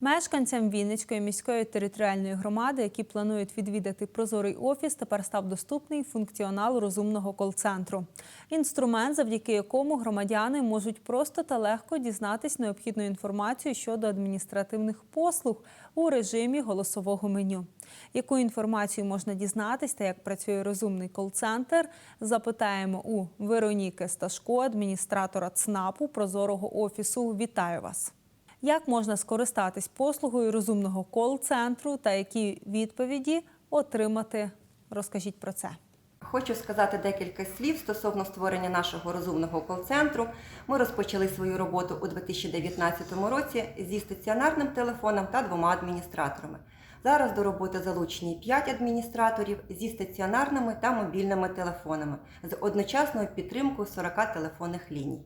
Мешканцям Вінницької міської територіальної громади, які планують відвідати прозорий офіс, тепер став доступний функціонал розумного кол-центру. Інструмент, завдяки якому громадяни можуть просто та легко дізнатись необхідну інформацію щодо адміністративних послуг у режимі голосового меню. Яку інформацію можна дізнатись та як працює розумний кол-центр, запитаємо у Вероніки Сташко, адміністратора ЦНАПу Прозорого офісу. Вітаю вас! Як можна скористатись послугою розумного кол-центру та які відповіді отримати? Розкажіть про це. Хочу сказати декілька слів стосовно створення нашого розумного кол-центру. Ми розпочали свою роботу у 2019 році зі стаціонарним телефоном та двома адміністраторами. Зараз до роботи залучені 5 адміністраторів зі стаціонарними та мобільними телефонами з одночасною підтримкою 40 телефонних ліній.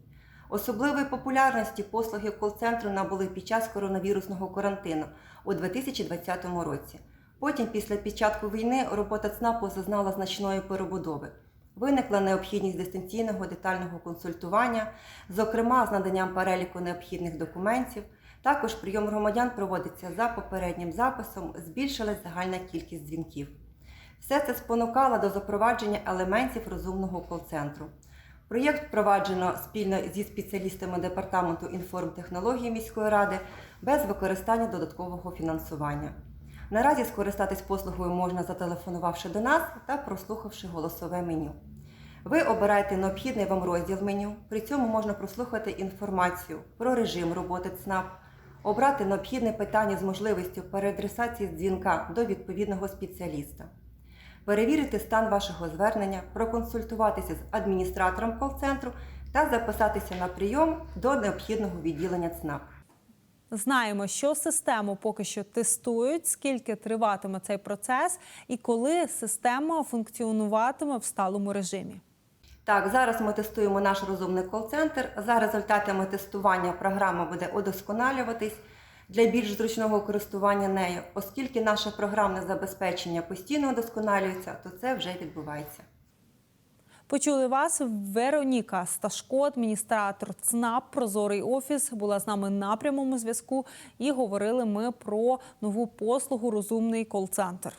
Особливої популярності послуги кол-центру набули під час коронавірусного карантину у 2020 році. Потім, після початку війни, робота ЦНАПу зазнала значної перебудови. Виникла необхідність дистанційного детального консультування, зокрема з наданням переліку необхідних документів. Також прийом громадян проводиться за попереднім записом, збільшилась загальна кількість дзвінків. Все це спонукало до запровадження елементів розумного кол-центру. Проєкт впроваджено спільно зі спеціалістами департаменту інформтехнології міської ради без використання додаткового фінансування. Наразі скористатись послугою можна зателефонувавши до нас та прослухавши голосове меню. Ви обираєте необхідний вам розділ меню, при цьому можна прослухати інформацію про режим роботи ЦНАП, обрати необхідне питання з можливістю переадресації дзвінка до відповідного спеціаліста перевірити стан вашого звернення, проконсультуватися з адміністратором кол-центру та записатися на прийом до необхідного відділення ЦНАП. Знаємо, що систему поки що тестують, скільки триватиме цей процес і коли система функціонуватиме в сталому режимі. Так, зараз ми тестуємо наш розумний кол-центр. За результатами тестування програма буде удосконалюватись для більш зручного користування нею, оскільки наше програмне забезпечення постійно удосконалюється, то це вже відбувається. Почули вас Вероніка Сташко, адміністратор ЦНАП Прозорий офіс, була з нами на прямому зв'язку. І говорили ми про нову послугу Розумний кол-центр.